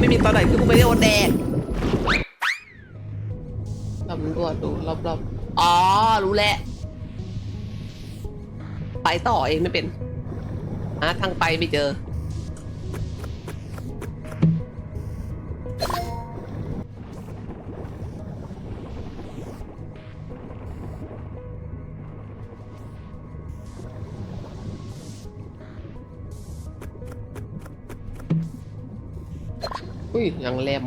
ไม่มีตอนไหนคือกูไปเรียกว่าแดดสำรวจดูรอบๆอ๋อ รู้แล้ว ไปต่อเองไม่เป็นหาทางไปไม่เจอ ยอย่างแรม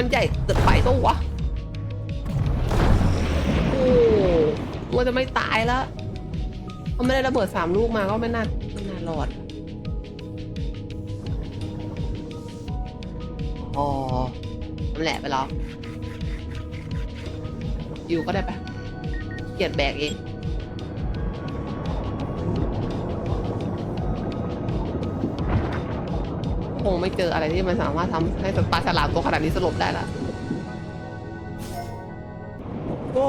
มันใหญ่เกินไปตัววะ โอ้ว่าจะไม่ตายแล้วเขาไม่ได้ระเบิดสามลูกมาก็ไม่น่าไม่น่ารอด อ๋อนั่นแหละไปหรออยู่ก็ได้ปะเกียดแบกเอง คงไม่เจออะไรที่มันสามารถทำให้ปลาฉลามตัวขนาดนี้สลบได้ละโอ้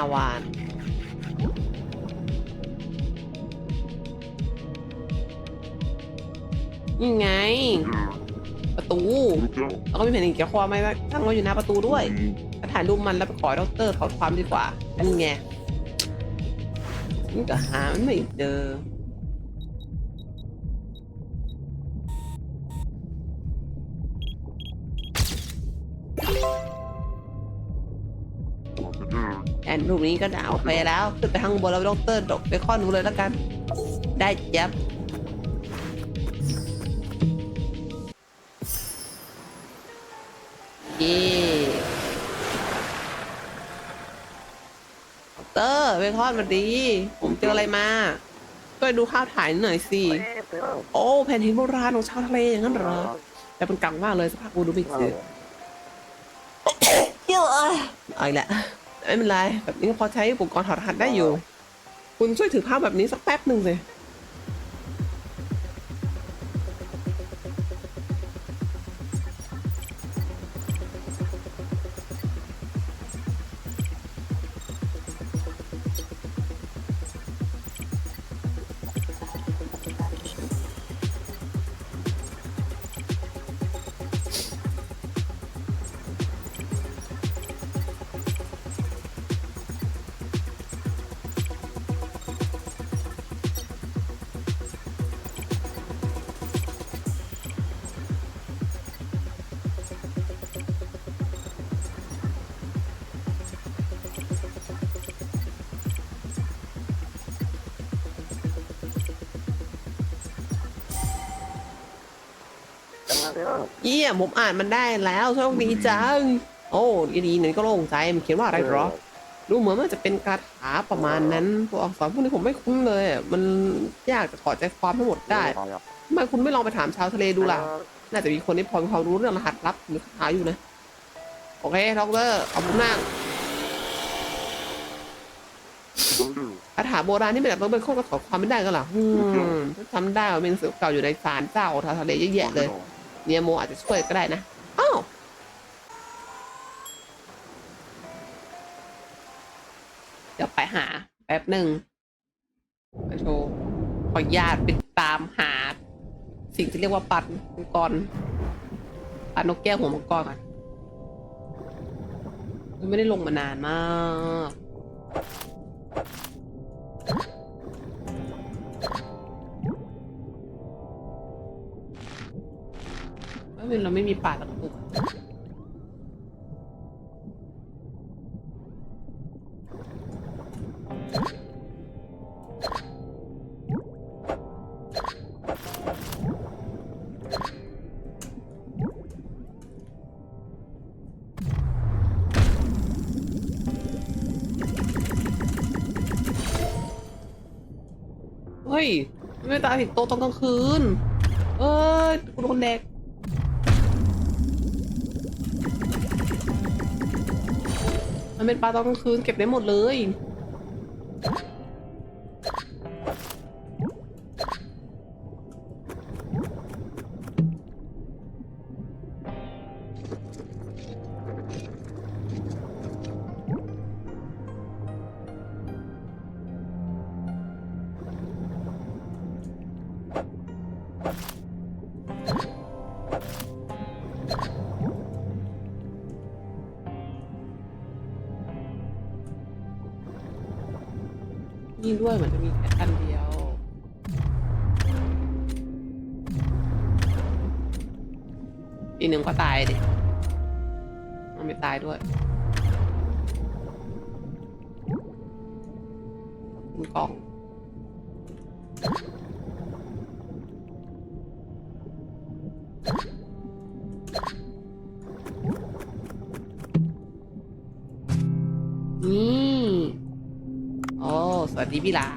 าวานนี่ไง ประตูแล้วก็มีแผ่นดินเกี่ยวคอไมว่าตั้งไว้อยู่หน้าประตูด้วยก็ถ่ายรูปมันแล้วไปขอดอกเตอร์ถอดความดีกว่าอันนี้ไงนี่ก็หามันไม่เจอ แอนรูปนี้ก็ดาวไปแล้วขึ้นไปข้างบนแล้วดอกเตอร์ดกไปข้อหนูเลยแล้วกัน ได้จับเย่ดอกเตอร์เบคอนสวัสดี ผมเจออะไรมาช่วยดูภาพถ่ายหน่อยสิ โอ้แผ่นหินโบราณของชาวทะเลอย่างนั้นเหรอ แต่มันกังมากเลยสภาพกูดูไม่เจอเอาอีกแล้ว ไม่เป็นไรแบบนี้ก็พอใช้อุปกรณ์ถอดรหัสได้อยู่ คุณช่วยถือภาพแบบนี้สักแป๊บหนึ่งสิ เยี่ยมผมอ่านมันได้แล้วโชคดีจัง โอ้ดีดีนี่ก็โล่งใจมันเขียนว่าอะไรหรอดูเหมือนมันจะเป็นคาถาประมาณนั้นตัวอักษรพวกนี้ผมไม่คุ้นเลย มันยากจะถอใจความทั้งหมดได้ทำไมคุณไม่ลองไปถามชาวทะเลดูล่ะ น่าจะมีคนที่พอมีความรู้เรื่องรหัสลับหรือคาถาอยู่นะ โอเคด็อกเตอร์ขอบคุณมากคาถาโบราณที่เป็นแบบเป็นข้อก็ถอความไม่ได้กันหรอถ้าทำได้มันเป็นสืบเก่าอยู่ในศาลเจ้าชาวทะเลเยอะแยะเลย เนี่ยโมอาจจะช่วยก็ได้นะ อ้าว เดี๋ยวไปหาแป๊บหนึ่งไปโชว์ขอญาตไปตามหา สิ่งที่เรียกว่าปัดมังกรปัดนกแก้วหัวมังกรก่อนไม่ได้ลงมานานมาก เป็นเราไม่มีป่าตะกุกเฮ้ย ไม่ตาเห็นโตตอนกลางคืน เอ้ยกูโดนแดก มันเป็นปลาตอนกลางคืนเก็บได้หมดเลย อีกหนึ่งก็ตายดิ มันไม่ตายด้วยคุณกล่องนี่ โอ้ สวัสดีพี่ลา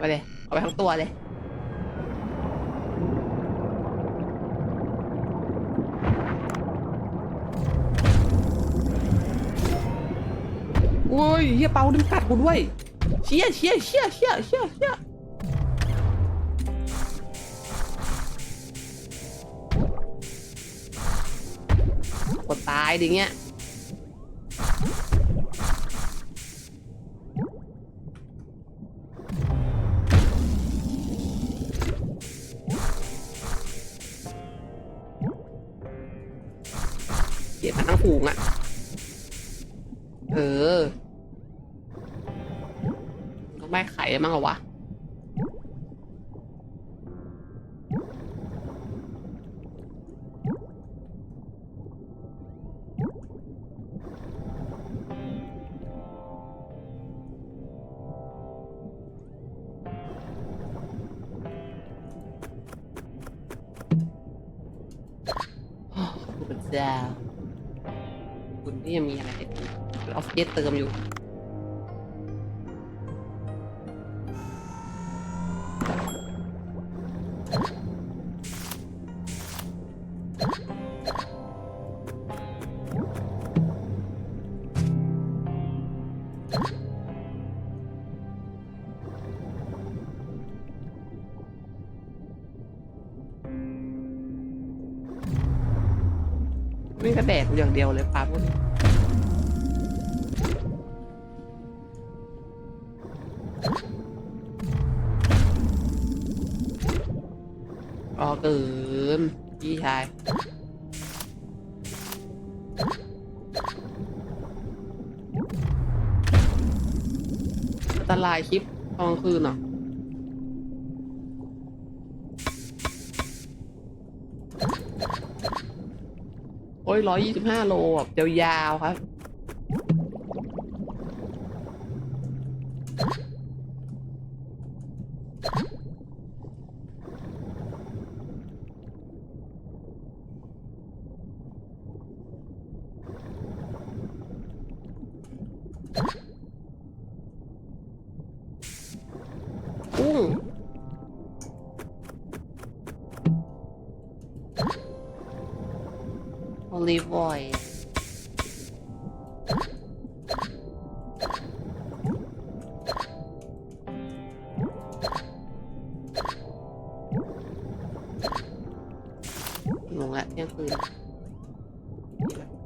ไปเลย เอาไปทั้งตัวเลย โอ้ยเฮียเปาดึงกัดกูด้วย เชี่ยเชี่ยเชี่ยเชี่ยเชี่ยเชี่ยกดตายดิเงี้ย ได้ไข่มั้งเหรอวะโอ้ขอบคุณเจ้าคุณนี่ยังมีอะไรให้ดูออฟเฟศเติมอยู่ ไม่กระแดกอย่างเดียวเลยปลาพวกนี้รอเกินพี่ชายอันตรายคลิปตอนกลางคืนเหรอ ร้อยยี่สิบห้าโลแบบยาวๆครับ โอลิฟอยล์ลงละเที่ยงคืน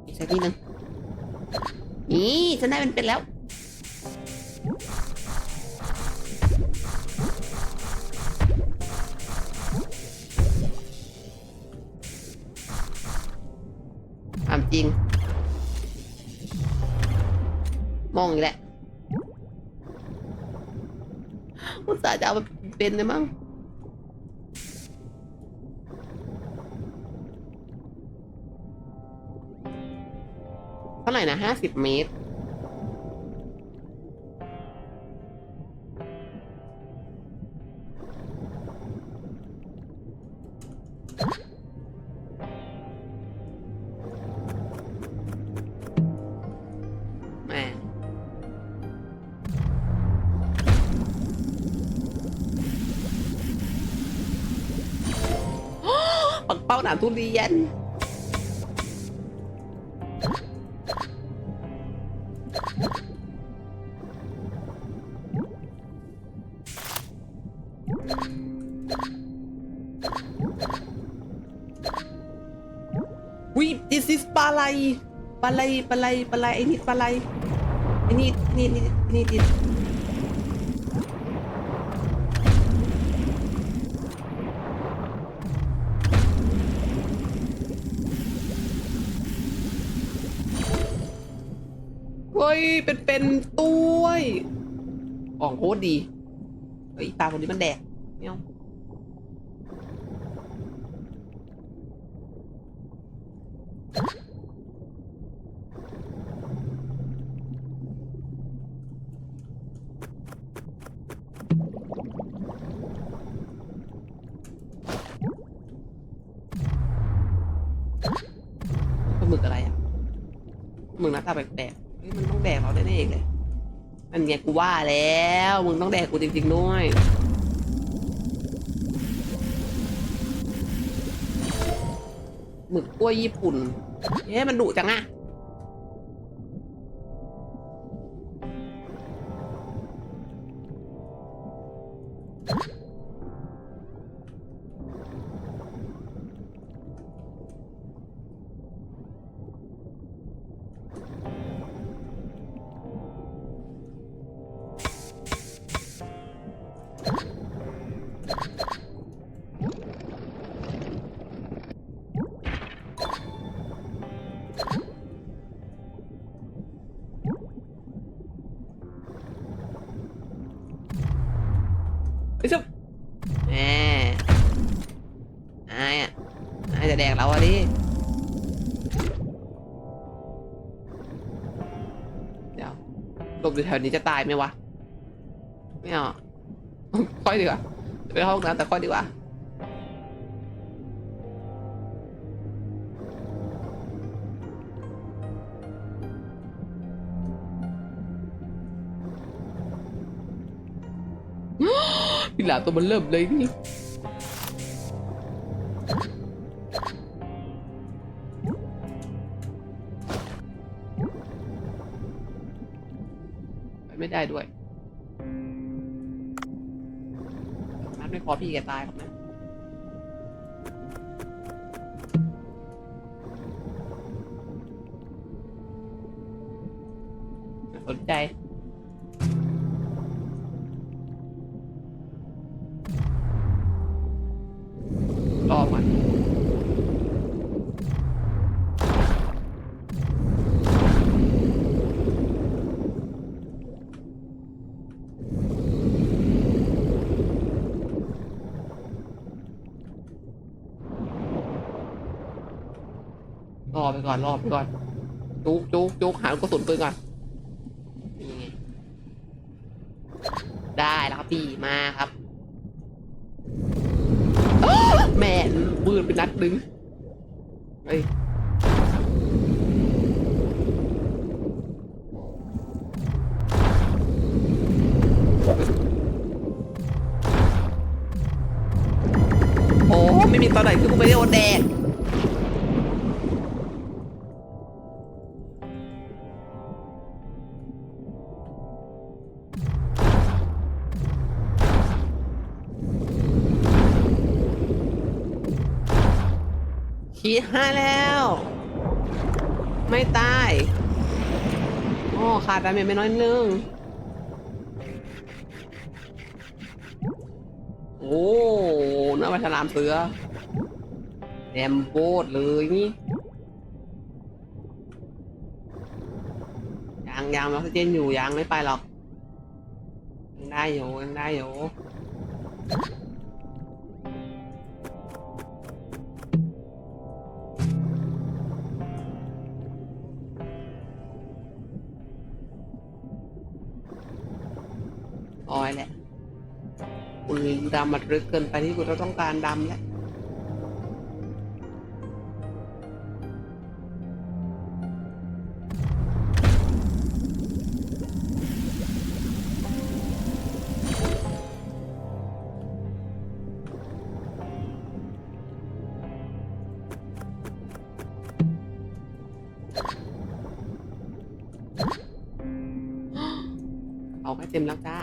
อีกสักทีหนึงนี่ฉันได้เป็นเป็นแล้ว อุตส่าห์จะเอาไปเป็นเลยมั้งเท่าไหร่นะห้าสิบเมตร หนามทุเรียนวิดิซิสปลาไหลปลาไหลปลาไหลปลาไหลไอ้นี่ปลาไหลไอ้นี่นี่นี่นี่ เป็นเป็นต้วยอ่องโคตรดีเฮ้ยตาคนนี้มันแดกไม่เอาปลาหมึกอะไรอะหมึกหน้าตาแปลกๆ ฮ้ยมันต้องแดกเราแน่ๆเองเลยอันเนี้ยกูว่าแล้ว มึงต้องแดกกูจริงๆด้วยหมึกกล้วยญี่ปุ่นเฮ้ยมันดุจังอะ ไอ้ชุบแหมอายอะอายจะแดกเราอะดิเดี๋ยวหลบอยู่แถวนี้จะตายไหมวะ ไม่เอาค่อยดีกว่าไปเข้าห้องน้ำแต่ค่อยดีกว่า หลาตัวมันเริ่มเลยนี่ไม่ได้ด้วยนัดไม่พอพี่แกตายหรอกนะไม่สนใจ ก่อนรอไปก่อน จุกจุกจุกหาลูกกระสุนปืนก่อนนี่ไงได้แล้วครับพี่มาครับแม่นปืนเป็นนัดดึงเฮ้ยโอ้ไม่มีตอนไหนคือกูไม่ได้โดนแดด ขีดห้าแล้ว ไม่ตายโอ้ขาดดาเมจไม่น้อยนึง โอ้เนื้อปลาฉลามเสือแดมโบดเลยนี่ยังยังออกซิเจนอยู่ยังไม่ไปหรอก ยังได้อยู่ยังได้อยู่ ดำมันลึกเกินไปที่คุณต้องการดำแล้วเอาให้เต็มแล้วจ้า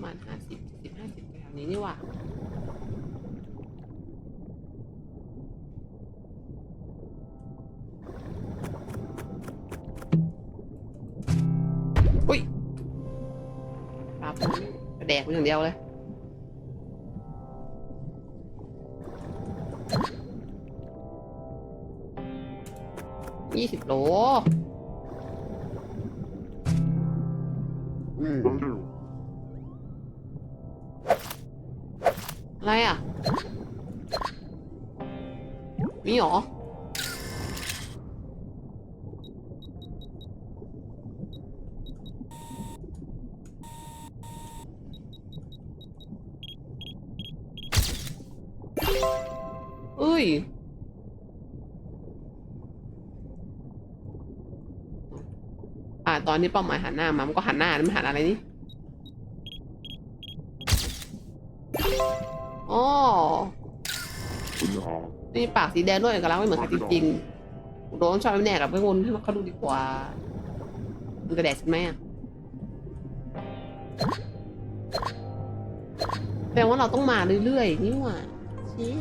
ประมาณห้าสิบสิบห้าสิบแถวนี้นี่หว่าอุ้ยปลาปูกระแดกไปอย่างเดียวเลยยี่สิบโลอืม อะไรอะ มีเหรอ เอ้ยอ่าตอนนี้เป้าหมายหันหน้ามา มันก็หันหน้ามันหันอะไรนี่ อ๋อนี่ปากสีแดงด้วยเอกลักษณ์ไม่เหมือนใครจริงๆโดนชอบไม่แน่กับเพื่อนให้เขาดูดีกว่ามันจะแดกใช่ไหมอะแปลว่าเราต้องมาเรื่อยๆนี่หว่าชี้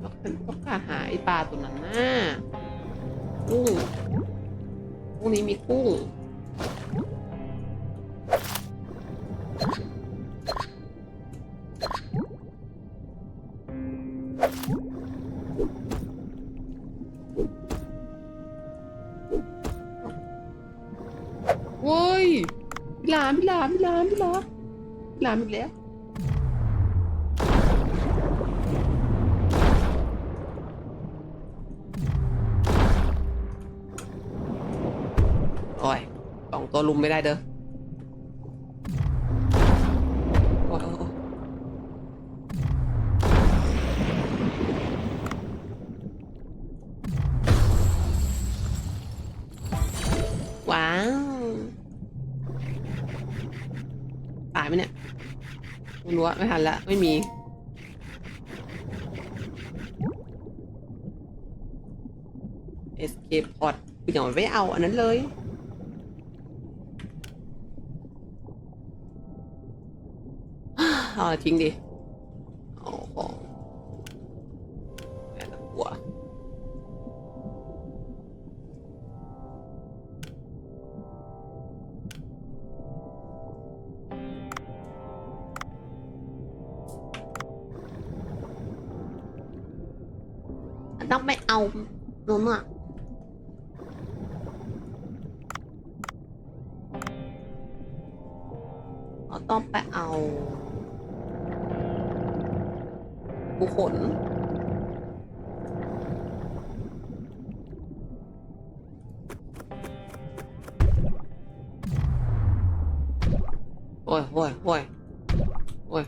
เราเป็นต้องการหาไอ้ปลาตัวนั้นน่ะกุ้งพวกนี้มีกุ้งามพี่หลามพี่หลามพี่หลามีหลามอีกแล้วโอ้ยสองตัวลุมไม่ได้เด้อ อะไม่ทันละ ไม่มี escape pod กูยังไม่เอาอันนั้นเลยเอาทิ้งดิ อ้ยโอ้ยโอ้ยโอ้ย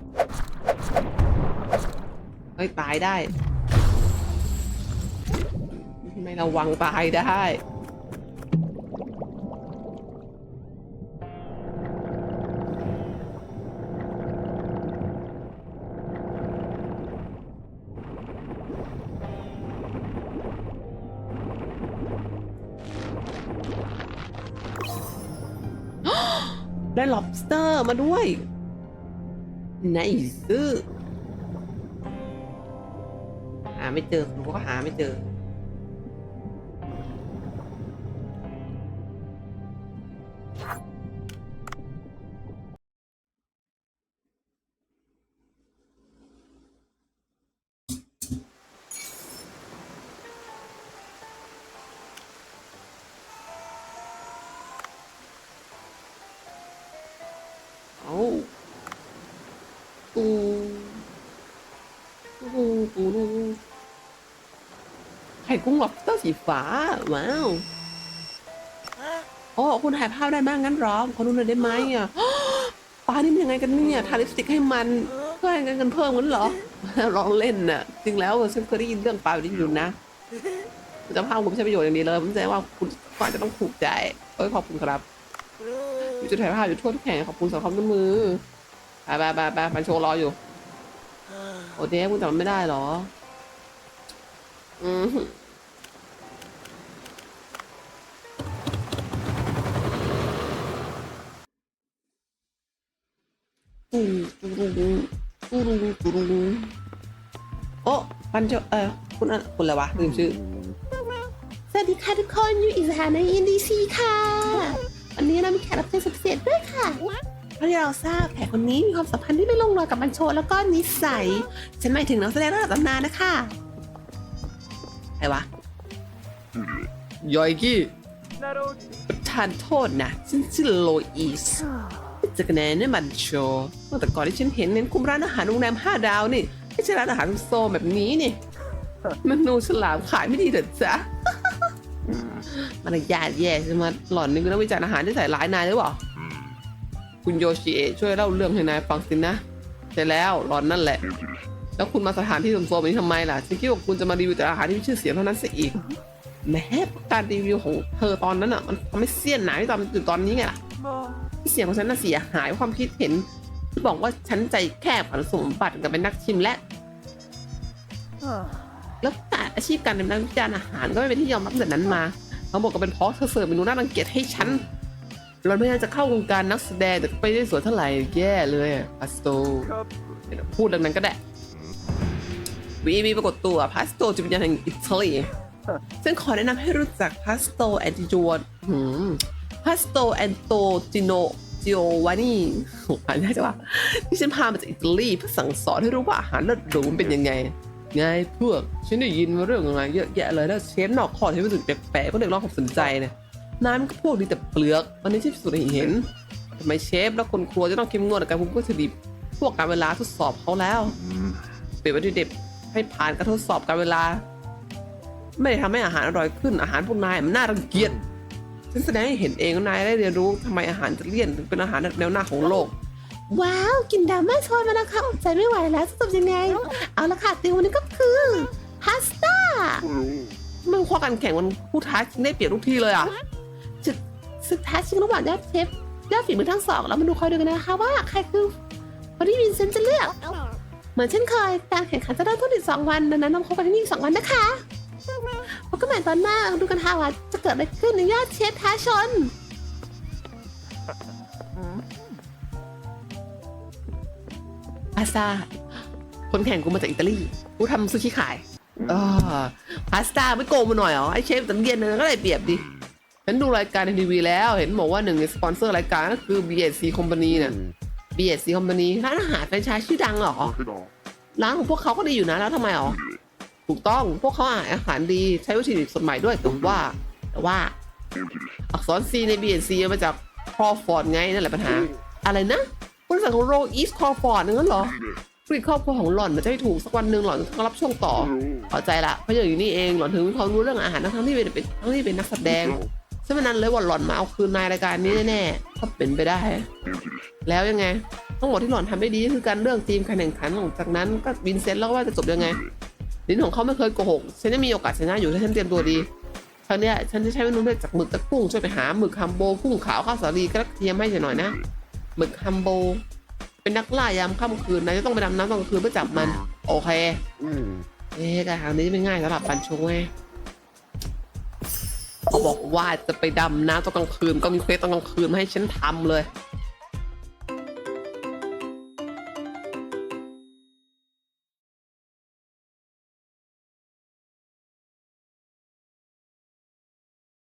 เฮ้ย ตายได้ ไม่ระวังตายได้ได้ มาด้วยไนซื้อหาไม่เจอผมก็หาไม่เจอ ตูตูไข่กุ้งล็อบสเตอร์สีฟ้า ว้าวโอ้คุณถ่ายภาพได้มากงั้นหรอขอดูหน่อยได้ไหมอะปลานี่มันยังไงกันเนี่ยทาลิปสติกให้มันเพื่อให้เงินกันเพิ่มงั้นเหรอลองเล่นน่ะ จริงแล้วฉันเคยได้ยินเรื่องปลาแบบนี้อยู่นะจะภาพผมใช้ประโยชน์อย่างนี้เลยผมแสดงว่าคุณก็อาจจะต้องถูกใจเอ้ยขอบคุณครับอยู่จุดถ่ายภาพอยู่ทั่วทุกแห่งขอบคุณสำหรับความร่วมมือไปไปไปไปไปโชว์รออยู่ โอเดฟคุณจำไม่ได้เหรอ อืมตุ้งตุ้งตุ้งตุ้งตุ้งตุ้งโอ้ปันเจ้าเออคุณอะคุณอะไรวะลืมชื่อ สวัสดีค่ะทุกคนอยู่อิสฮาในอินดีซีค่ะ วันนี้เรามีแขกรับเชิญสุดพิเศษด้วยค่ะ เพราะที่เราทราบแขกคนนี้มีความสัมพันธ์ที่ไม่ลงรอยกับบันโชแล้วก็นิสัย ฉันหมายถึงนักแสดงระดับตำนานนะคะใครวะยอยกี้ประทานโทษนะฉันชื่อโลอีสเจากแนนเนี่ยมันโชว์เมื่อแต่ก่อนที่ฉันเห็นเน้นคุมร้านอาหารโรงแรมห้าดาวนี่ไม่ใช่ร้านอาหารโซมแบบนี้นี่เมนูฉลามขายไม่ดีเถอะจ๊ะมันยาทแย่ใช่ไหมหล่อนนึกว่าวิจารณ์อาหารที่ใส่ร้ายนายหรือเปล่า คุณโยชิเอะช่วยเล่าเรื่องให้นายฟังสินะ ใช่แล้วหลอนนั่นแหละ แล้วคุณมาสถานที่โซมๆแบบนี้ทำไมล่ะฉันคิดว่าคุณจะมารีวิวแต่อาหารที่มีชื่อเสียงเท่านั้นซะอีกแม้การรีวิวของเธอตอนนั้นอะมันทำให้เสี้ยนหนาที่ตอนอยู่ตอนนี้ไงล่ะที่เสียงของฉันน่ะเสียหายความคิดเห็นที่บอกว่าฉันใจแคบฝันสมบัติกับเป็นนักชิมและ แล้วการอาชีพการเป็นนักวิจารณ์อาหารก็ไม่เป็นที่ยอมรับแต่นั้นมาเขาบอกก็เป็นเพราะเธอเสิร์ฟเมนูน่ารังเกียจให้ฉัน เราพยายามจะเข้าวงการนักแสดงแต่ก็ไปได้สวยเท่าไหร่แย่เลยปัสโตพูดดังนั้นก็ได้วีมีปรากฏตัวพาสโตจิตวิญญาณแห่งอิตาลีซึ่งขอแนะนำให้รู้จักพาสโตแอนติจวนพาสโตแอนโตจิโนจิโอวานีโหอ่านยากจังวะที่ฉันพามาจากอิตาลีเพื่อสั่งสอนให้รู้ว่าอาหารเลิศหรูมันเป็นยังไงไงพวกฉันได้ยินมาเรื่องอะไรเยอะแยะเลยแล้วเชฟนอกคอที่รู้สึกแปลกๆก็เลยร้องความสนใจเนี่ย น้ำมันก็พวกดีแต่เปลือกวันนี้ที่พิสูจน์ให้เห็นทำไมเชฟและคนครัวจะต้องเข้มงวดกับการปรุงวัตถุดิบพวกการเวลาทดสอบเขาแล้วเปลี่ยนวัตถุดิบให้ผ่านการทดสอบการเวลา ไม่ได้ทำให้อาหารอร่อยขึ้นอาหารพวกนายมันน่ารังเกียจฉันแสดงให้เห็นเองว่านายได้เรียนรู้ทำไมอาหารจะเลี่ยนถึงเป็นอาหารแนวหน้าของโลก ว้าวกลินดราม่าโชยมาแล้วค่ะอดใจไม่ไหวแล้วจะจบยังไง เอาละค่ะติววันนี้ก็คือพาสต้ามันข้อการแข่งมันผู้ท้าชิงได้เปรียบทุกที่เลยอะจุด ศึกท้าชิงระหว่างยอดเชฟยอดฝีมือทั้งสองแล้วมาดูคอยดูกันนะคะว่าใครคือคนที่วินเซนต์จะเลือก เหมือนเช่นเคยการแข่งขันจะเริ่มต้นอีกสองวันดังนั้นต้องพบกันที่นี่อีกสองวันนะคะพบกันใหม่ตอนหน้าดูกันค่ะว่าจะเกิดอะไรขึ้นในยอดเชฟท้าชนพาสต้าคนแข่งกูมาจากอิตาลี กูทำซูชิขายอพาสต้าไม่โกงมาหน่อยเหรอ ไอเชฟตันเย็นเลยก็ได้เปรียบดิ ฉันดูรายการในทีวีแล้ว เห็นบอกว่าหนึ่งในสปอนเซอร์รายการก็คือ BSC Company เนี่ย BSC Company ร้านอาหารแฟรนไชส์ชื่อดังเหรอ ร้านของพวกเขาก็ดีอยู่นะแล้วทำไมอ๋อถูกต้องพวกเขาอาหารดีใช้วัตถุดิบสดใหม่ด้วยแต่ว่า แต่ว่า อักษร C ใน BSC มาจากคอฟอร์ดไงนั่นแหละปัญหา อะไรนะบริษัทของโรอีสคอฟอร์ดนั่นเหรอธุรกิจครอบครัวของหล่อนมันจะไม่ถูกสักวันหนึ่งหล่อนต้องรับช่วงต่อเข้าใจละเพราะอย่างนี้เองหล่อนถึงมีความรู้เรื่องอาหารทั้งๆที่เป็นเป็นทั้งที่เป็นนักแสดง ฉะนั้นเลยว่าหล่อนมาเอาคืนนายรายการนี้แน่ๆก็เป็นไปได้ แล้วยังไง ทั้งหมดที่หล่อนทำได้ดีก็คือการเรื่องทีมการแข่งขันหลังจากนั้นก็วินเซนต์แล้วก็ว่าจะจบยังไง ลิ้นของเขาไม่เคยโกหกฉันจะมีโอกาสชนะอยู่ถ้าฉันเตรียมตัวดีครั้งเนี้ยฉันจะใช้เมนูเลือกจากหมึกตะกุ้งช่วยไปหาหมึกฮัมโบกุ้งขาวข้าวสาลีกระเทียมให้ฉันหน่อยนะหมึกฮัมโบ เป็นนักล่ายามค่ำคืนนายจะต้องไปดำน้ำตอนกลางคืนเพื่อจับมัน โอเคเอ๊ะแต่ทางนี้ไม่ง่ายสำหรับปันชงไงเขา บอกว่าจะไปดำน้ำตอนกลางคืนก็มีเควสตอนกลางคืนมาให้ฉันทำเลย